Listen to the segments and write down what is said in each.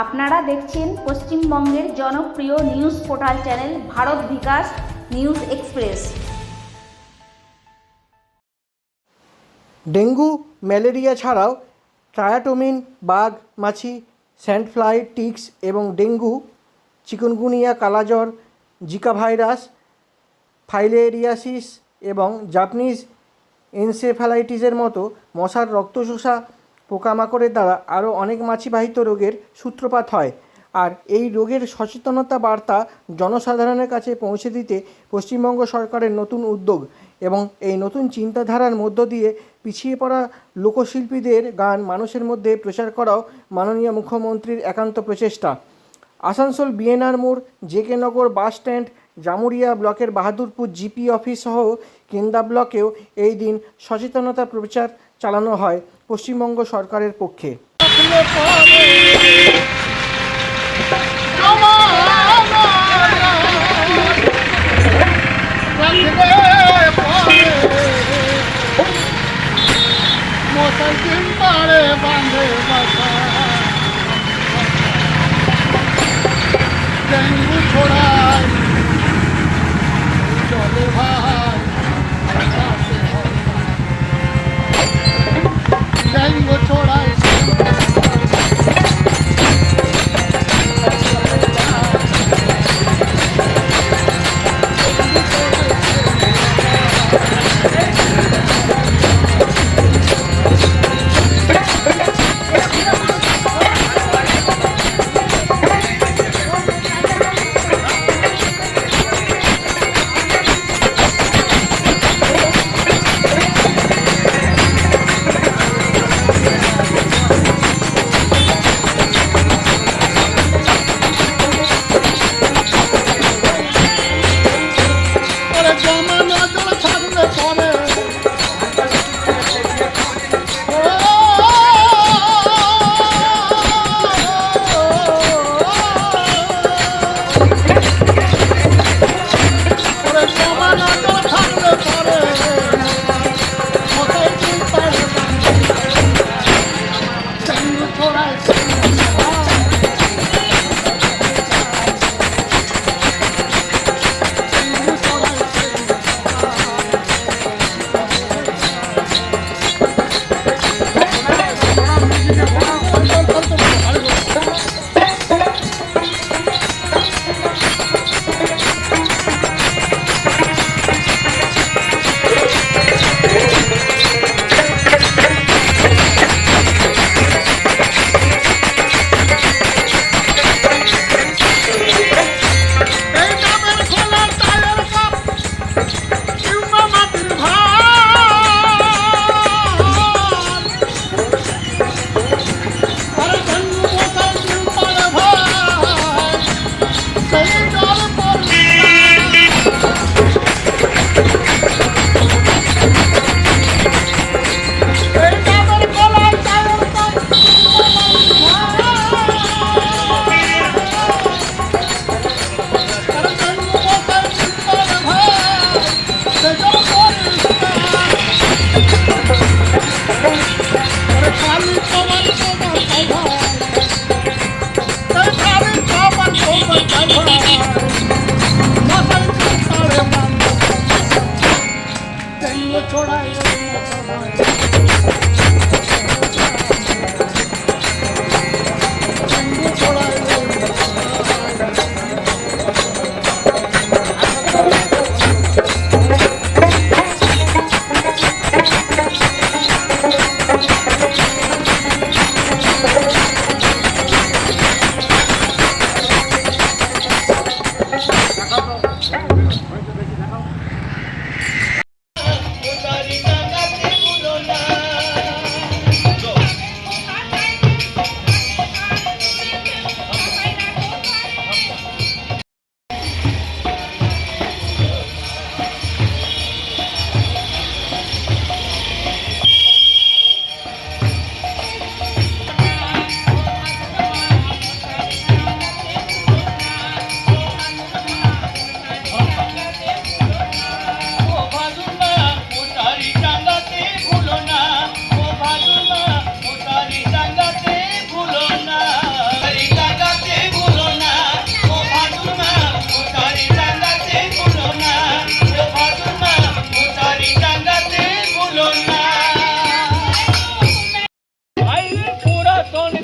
আপনারা দেখছেন পশ্চিমবঙ্গের জনপ্রিয় news portal channel Bharat Bikash News Express. Dengue, malaria ছাড়াও ট্রায়াটোমিন, বাঘ, মাছি, স্যান্ডফ্লাই, টিক্স এবং ডেঙ্গু, চিকুনগুনিয়া, কালাজ্বর, জিকা ভাইরাস, ফাইলেরিয়াসিস এবং জাপানিজ এনসেফালাইটিসের মতো মশার রক্তচোষা পোকামাকড়ের দ্বারা আরও অনেক মাছিবাহিত রোগের সূত্রপাত হয়। আর এই রোগের সচেতনতা বার্তা জনসাধারণের কাছে পৌঁছে দিতে পশ্চিমবঙ্গ সরকারের নতুন উদ্যোগ এবং এই নতুন চিন্তাধারার মধ্য দিয়ে পিছিয়ে পড়া লোকশিল্পীদের গান মানুষের মধ্যে প্রচার করাও মাননীয় মুখ্যমন্ত্রীর একান্ত প্রচেষ্টা। আসানসোল বিএনআর মোড়, JK Nagar bus stand, Jamuria ব্লকের বাহাদুরপুর জিপি অফিস সহ কেন্দা ব্লকেও এই দিন সচেতনতা প্রচার চালানো হয়। পশ্চিমবঙ্গ সরকারের পক্ষে। মোটরসাইকেল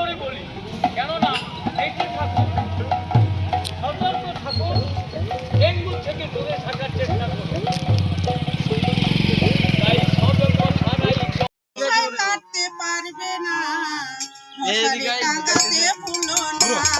করজোরে বলি। কেননা এটি থাকুন সতর্ক থাকুন ডেঙ্গু থেকে দূরে থাকার চেষ্টা করুন তাই সতর্ক কাটতে পারবে না। মশারি ভুলো না।